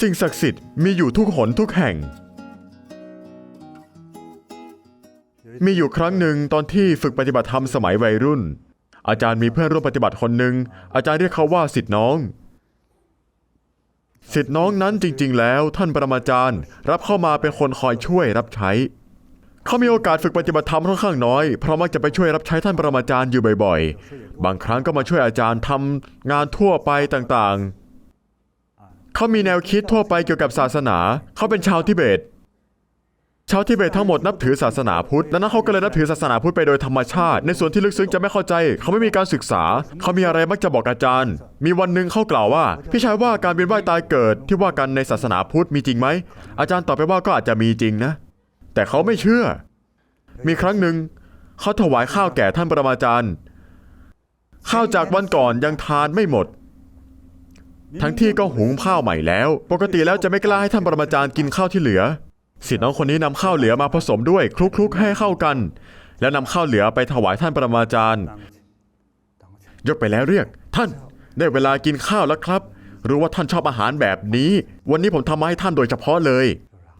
สิ่งศักดิ์สิทธิ์มีอยู่ทุกหนทุกแห่ง มีอยู่ครั้งหนึ่งตอนที่ฝึกปฏิบัติธรรมสมัยวัยรุ่น อาจารย์มีเพื่อนร่วมปฏิบัติคนหนึ่งอาจารย์เรียกเขาว่าสิทธิ์น้องสิทธิ์น้องนั้นจริง ๆ แล้วท่านปรมาจารย์ รับเข้ามาเป็นคนคอยช่วยรับใช้ เขามีโอกาสฝึกปฏิบัติธรรมค่อนข้างน้อยเพราะมักจะไปช่วยรับใช้ท่านปรมาจารย์อยู่บ่อยๆ บางครั้งก็มาช่วยอาจารย์ทำงานทั่วไปต่างๆ เขามีแนวคิดทั่วไปเกี่ยวกับศาสนา เขาเป็นชาวทิเบต ชาวทิเบตทั้งหมดนับถือศาสนาพุทธ ดังนั้นเขาก็เลยนับถือศาสนาพุทธไปโดยธรรมชาติ ในส่วนที่ลึกซึ้งจะไม่เข้าใจ เขาไม่มีการศึกษา เขามีอะไรมักจะบอกอาจารย์ มีวันหนึ่งเขากล่าวว่า พี่ชายว่าการเวียนว่ายตายเกิด ที่ว่ากันในศาสนาพุทธมีจริงไหม อาจารย์ตอบไปว่าก็อาจจะมีจริงนะ แต่เขาไม่เชื่อ มีครั้งหนึ่งเขาถวายข้าวแก่ท่านปรมาจารย์ ข้าวจากวันก่อนยังทานไม่หมด ทั้งที่ก็หุงข้าวใหม่แล้ว ปกติแล้วจะไม่กล้าให้ท่านปรมาจารย์กินข้าวที่เหลือสิทธิ์น้องคนนี้นำข้าวเหลือมาผสมด้วยคลุกๆให้เข้ากัน แล้วนำข้าวเหลือไปถวายท่านปรมาจารย์ ยกไปแล้วเรียก ท่านได้เวลากินข้าวแล้วครับ รู้ว่าท่านชอบอาหารแบบนี้ วันนี้ผมทำมาให้ท่านโดยเฉพาะเลย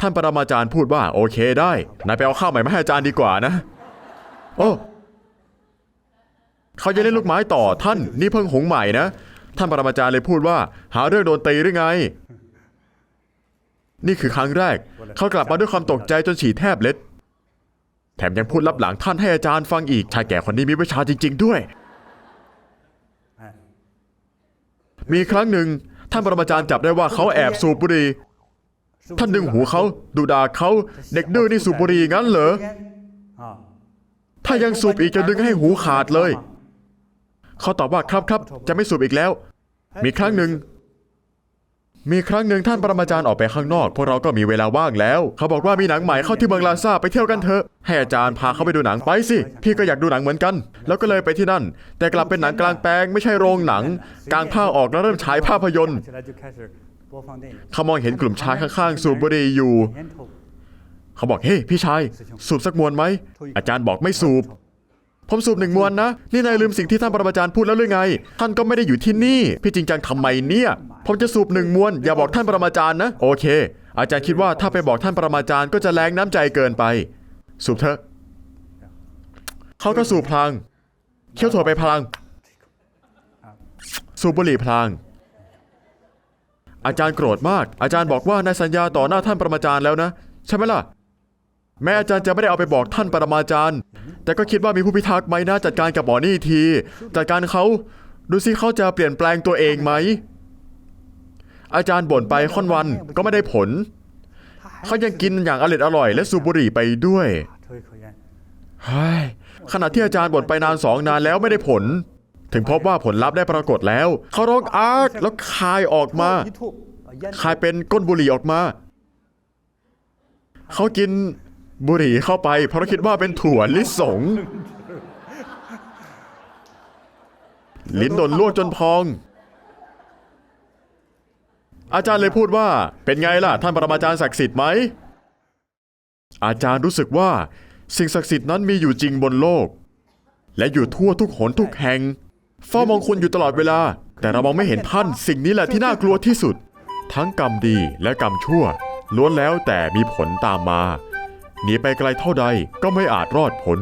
ท่านปรมาจารย์พูดว่าโอเคได้นายไปเอาข้าวใหม่มาให้อาจารย์ดีกว่านะ โอ้เขาจะเล่นลูกไม้ต่อท่าน นี่เพิ่งหุงใหม่นะ ท่านปรมาจารย์เลยพูดว่า หาเรื่องโดนตีหรือไง นี่คือครั้งแรก เขากลับมาด้วยความตกใจจนฉี่แทบเล็ด แถมยังพูดลับหลังท่านให้อาจารย์ฟังอีก ชายแก่คนนี้มีวิชาจริง ๆ ด้วย มีครั้งหนึ่งท่านปรมาจารย์จับได้ว่าเขาแอบสูบบุหรี่ท่านดึงหูเขาดูด่าเขาเด็กดื้อนี่สูบบุหรี่งั้นเหรอถ้ายังสูบอีกจะดึงให้หูขาดเลย เขาตอบว่าครับครับจะไม่สูบอีกแล้ว มีครั้งหนึ่ง มีครั้งหนึ่งท่านปรมาจารย์ออกไปข้างนอกพวกเราก็มีเวลาว่างแล้ว เขาบอกว่ามีหนังใหม่เข้าที่เมืองลาซาไปเที่ยวกันเถอะให้อาจารย์พาเขาไปดูหนังไปสิพี่ก็อยากดูหนังเหมือนกัน แล้วก็เลยไปที่นั่น แต่กลับเป็นหนังกลางแปลงไม่ใช่โรงหนัง กลางผ้าออกแล้วเริ่มฉายภาพยนตร์เขามองเห็นกลุ่มชายข้างๆสูบบุหรี่อยู่ เขาบอกเฮ้ hey, พี่ชาย สูบสักมวนไหมอาจารย์บอกไม่สูบ ผมสูบหนึ่งมวนนะ นี่นายลืมสิ่งที่ท่านปรมาจารย์พูดแล้วหรือไง ท่านก็ไม่ได้อยู่ที่นี่ พี่จริงจังทำไมเนี่ย ผมจะสูบหนึ่งมวน อย่าบอกท่านปรมาจารย์นะ โอเค อาจารย์คิดว่าถ้าไปบอกท่านปรมาจารย์ก็จะแรงน้ำใจเกินไป สูบเถอะ เขาก็สูบพลาง เคี้ยวถั่วไปพลาง สูบบุหรี่พลาง อาจารย์โกรธมาก อาจารย์บอกว่านายสัญญาต่อหน้าท่านปรมาจารย์แล้วนะ ใช่ไหมล่ะ แม้อาจารย์จะไม่ได้เอาไปบอกท่านปรมาจารย์ แต่ก็คิดว่ามีผู้พิทักษ์ไหมน่าจัดการกับหมอนี่ที จัดการเขาดูซิเขาจะเปลี่ยนแปลงตัวเองไหม อาจารย์บ่นไปค่อนวันก็ไม่ได้ผล เขายังกินอย่างอร่อยอร่อย และสูบบุหรี่ไปด้วยขณะที่อาจารย์บ่นไปนานสองนานแล้วไม่ได้ผล ถึงพบว่าผลลัพธ์ได้ปรากฏแล้ว เขาร้องอาร์ตแล้วคายออกมาคายเป็นก้นบุหรี่ออกมา เขากิน บุหรี่เข้าไปเพราะคิดว่าเป็นถั่วลิสง ลิ้นโดนลวกจนพอง อาจารย์เลยพูดว่าเป็นไงล่ะ ท่านปรมาจารย์ศักดิ์สิทธิ์ไหม อาจารย์รู้สึกว่า สิ่งศักดิ์สิทธิ์นั้นมีอยู่จริงบนโลก และอยู่ทั่วทุกหนทุกแห่งเฝ้ามองคุณอยู่ตลอดเวลา แต่เรามองไม่เห็นท่านสิ่งนี้แหละที่น่ากลัวที่สุด ทั้งกรรมดีและกรรมชั่ว ล้วนแล้วแต่มีผลตามมา หนีไปไกลเท่าใดก็ไม่อาจรอดพ้น